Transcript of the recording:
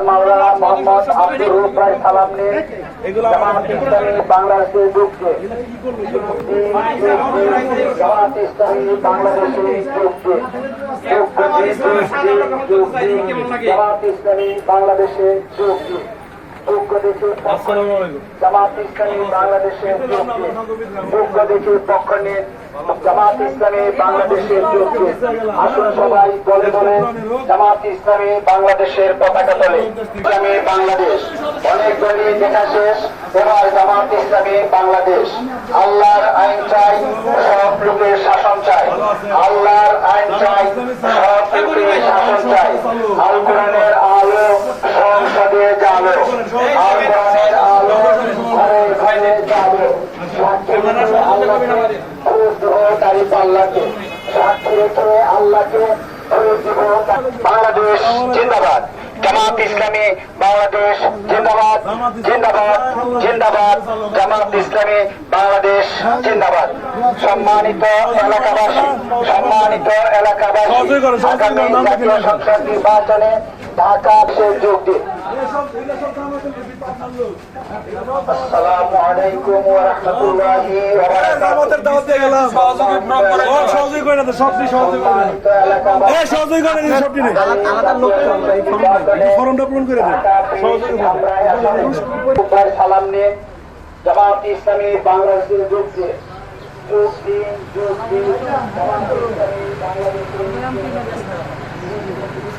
মাওলানা মোহাম্মদ আব্দুর রূপ রায় সালাম নিয়ে জামাত ইসলামী বাংলাদেশে ঢুকছে জামাত ইসলামী বাংলাদেশে ঢুকছে জামাত ইসলামী বাংলাদেশে ঢুকছে জামাত ইসলামী বাংলাদেশের আসুন সবাই বলে বলে জামাত ইসলামী বাংলাদেশের পতাকা তোলে। ইসলামী বাংলাদেশ। অনেক দলই দেখা শেষ, এবার জামাত ইসলামী বাংলাদেশ। আল্লাহর আইন চাই, সব লোকের শাসন চাই। আল্লাহর আইন চাই, সব লোকের শাসন চাই। বাংলাদেশ জিন্দাবাদ জামাত ইসলামী বাংলাদেশ জিন্দাবাদ জিন্দাবাদ জিন্দাবাদ জামাত ইসলামী বাংলাদেশ জিন্দাবাদ সম্মানিত এলাকাবাসী সম্মানিত এলাকাবাসী জাতীয় সংসদ নির্বাচনে ঢাকা যোগ দিন ফর্মটা পূরণ করে দেন। সালাম নিয়ে জামাত ইসলামী বাংলাদেশের যোগ দিয়ে যোগ দিন যোগ দিন